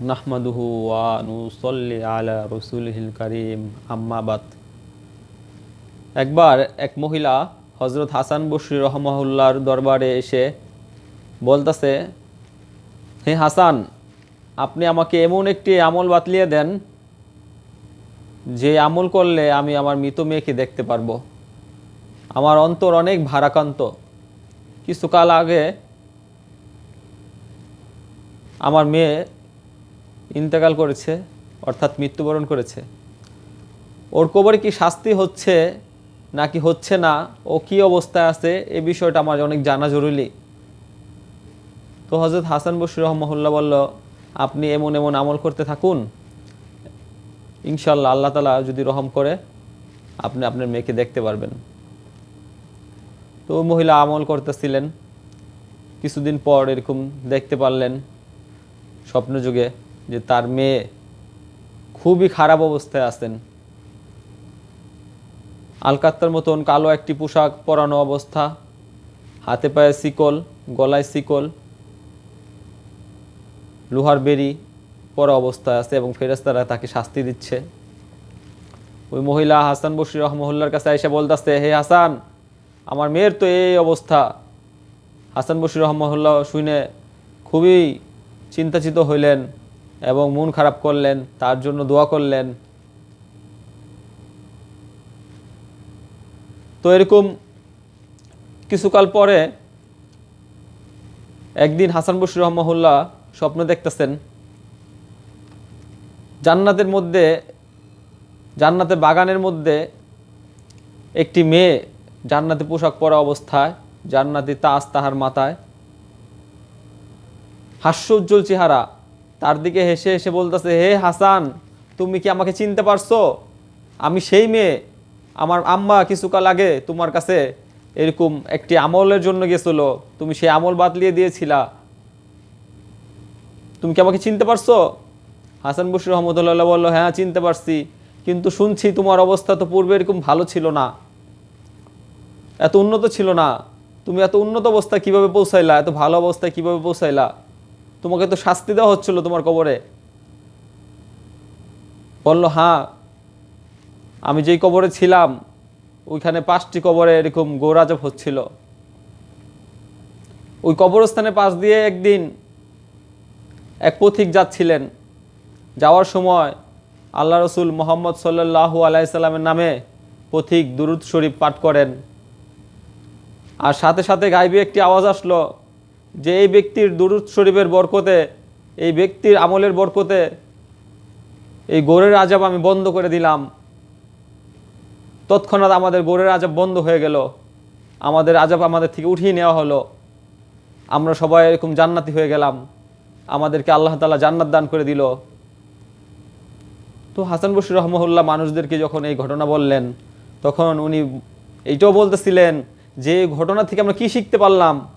নাহমাদুহু ওয়া নুসল্লি আলা রসুলহিল করিম। আম্মাবাদ একবার এক মহিলা হজরত হাসান বসরি রহমাহুল্লার দরবারে এসে বলতেছে, হে হাসান, আপনি আমাকে এমন একটি আমল বাতলিয়ে দেন, যে আমল করলে আমি আমার মৃত মেয়েকে দেখতে পারব। আমার অন্তর অনেক ভারাক্রান্ত। কিছুকাল আগে আমার মেয়ে ইন্তেকাল করেছে, অর্থাৎ মৃত্যুবরণ করেছে। ওর কবরে কি শাস্তি হচ্ছে নাকি হচ্ছে না? ও কি অবস্থায় আছে? এ বিষয়টা আমার অনেক জানা জরুরি। তো হজরত হাসান বসির রহমহল্লা বলল, আপনি এমন এমন আমল করতে থাকুন। ইনশাল্লাহ আল্লাহ তালা যদি রহম করে, আপনি আপনার মেয়েকে দেখতে পারবেন। তো মহিলা আমল করতেছিলেন। কিছুদিন পর এরকম দেখতে পারলেন স্বপ্নযুগে। যে তার মেয়ে খুবই খারাপ অবস্থায় আছেন। আলকাত্তার মতন কালো একটি পোশাক পরানো অবস্থা, হাতে পায়ে শিকল, গলায় শিকল, লোহার বেরি পরা অবস্থায় আছে এবং ফেরেস্তারা তাকে শাস্তি দিচ্ছে। ওই মহিলা হাসান বসির রহমহুল্লার কাছে এসে বলতেছে, হে হাসান, আমার মেয়ের তো এই অবস্থা। হাসান বসির রহমহুল্লাহ শুনে খুবই চিন্তাচিত হইলেন। এবং মন খারাপ করলেন, তার জন্য দোয়া করলেন। তো এরকম কিছুকাল পরে একদিন হাসান বসির রহমহুল্লাহ স্বপ্ন দেখতেছেন, জান্নাতের মধ্যে, জান্নাতের বাগানের মধ্যে একটি মেয়ে জান্নাতে পোশাক পরা অবস্থায়, জান্নাতি তাজ তাহার মাথায় হাস্য উজ্জ্বল চেহারা তার দিকে হেসে হেসে বলতেছে, হে হাসান, তুমি কি আমাকে চিনতে পারছ? আমি সেই মেয়ে। আমার আম্মা কিছুকাল আগে তোমার কাছে এরকম একটি আমলের জন্য গেছিল। তুমি সেই আমল বাতলিয়ে দিয়েছিলা। তুমি কি আমাকে চিনতে পারছ? হাসান বসির রহমতুল্লাহ বলল হ্যাঁ চিনতে পারছি। কিন্তু শুনছি তোমার অবস্থা তো পূর্বে এরকম ভালো ছিল না। এত উন্নত ছিল না। তুমি এত উন্নত অবস্থায় কীভাবে পৌঁছাইলা? এত ভালো অবস্থায় কীভাবে পৌঁছাইলা? তোমাকে তো শাস্তি দেওয়া হচ্ছিল তোমার কবরে। বলল হ্যাঁ আমি যেই কবরে ছিলাম, ওইখানে পাঁচটি কবরে এরকম গৌরাজব হচ্ছিল। ওই কবরস্থানে পাশ দিয়ে একদিন এক পথিক যাচ্ছিলেন। যাওয়ার সময় আল্লাহ রসুল মোহাম্মদ সাল্লাহু আলাইসাল্লামের নামে পথিক দুরুদ শরীফ পাঠ করেন। আর সাথে সাথে গাইবে একটি আওয়াজ আসলো যে এই ব্যক্তির দুরুদ শরীফের বরকতে, এই ব্যক্তির আমলের বরকতে এই গোরের আজাব আমি বন্ধ করে দিলাম। তৎক্ষণাৎ আমাদের গোরের আজাব বন্ধ হয়ে গেল। আমাদের আজাব আমাদের থেকে উঠিয়ে নেওয়া হলো। আমরা সবাই এরকম জান্নাতি হয়ে গেলাম। আমাদেরকে আল্লাহ তালা জান্নাত দান করে দিল। তো হাসান বসির রহমহুল্লাহ মানুষদেরকে যখন এই ঘটনা বললেন, তখন উনি এইটাও বলতেছিলেন যে ঘটনা থেকে আমরা কি শিখতে পারলাম?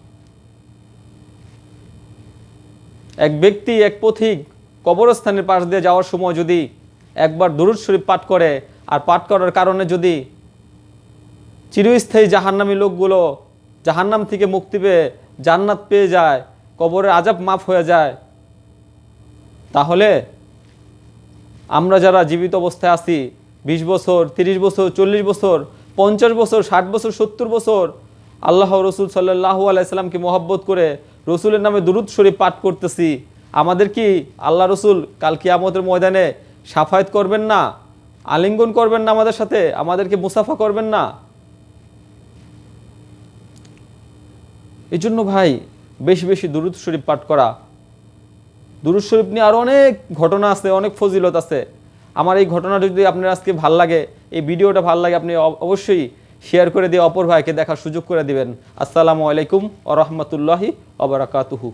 এক ব্যক্তি, এক পথিক কবরস্থানের পাশ দিয়ে যাওয়ার সময় যদি একবার দরুদ শরীফ পাঠ করে আর পাঠ করার কারণে যদি চিরস্থায়ী জাহান্নামী লোকগুলো জাহান্নাম থেকে মুক্তি পেয়ে জান্নাত পেয়ে যায়, কবরের আজাব মাফ হয়ে যায়, তাহলে আমরা যারা জীবিত অবস্থায় আছি, বিশ বছর, তিরিশ বছর, চল্লিশ বছর, পঞ্চাশ বছর, ষাট বছর, সত্তর বছর, আল্লাহ রসুল সাল্লাহু আলাইসাল্লামকে মহব্বত করে রসুলের নামে দুরুদ শরীফ পাঠ করতেছি। আমাদের কি আল্লাহ রসুল কাল কিয়ামতের ময়দানে সাফায়াত করবেন না? আলিঙ্গন করবেন না আমাদের সাথে? আমাদেরকে মুসাফা করবেন না? এই জন্য ভাই, বেশি বেশি দুরুদ শরীফ পাঠ করা। দুরুদ শরীফ নিয়ে আরও অনেক ঘটনা আছে, অনেক ফজিলত আছে। আমার এই ঘটনাটা যদি আপনার আজকে ভালো লাগে, এই ভিডিওটা ভালো লাগে, আপনি অবশ্যই শেয়ার করে দিয়ে অপর ভাইকে দেখার সুযোগ করে দিবেন। আসসালামু আলাইকুম আ রহমতুল্লাহি অবরাকাতুহু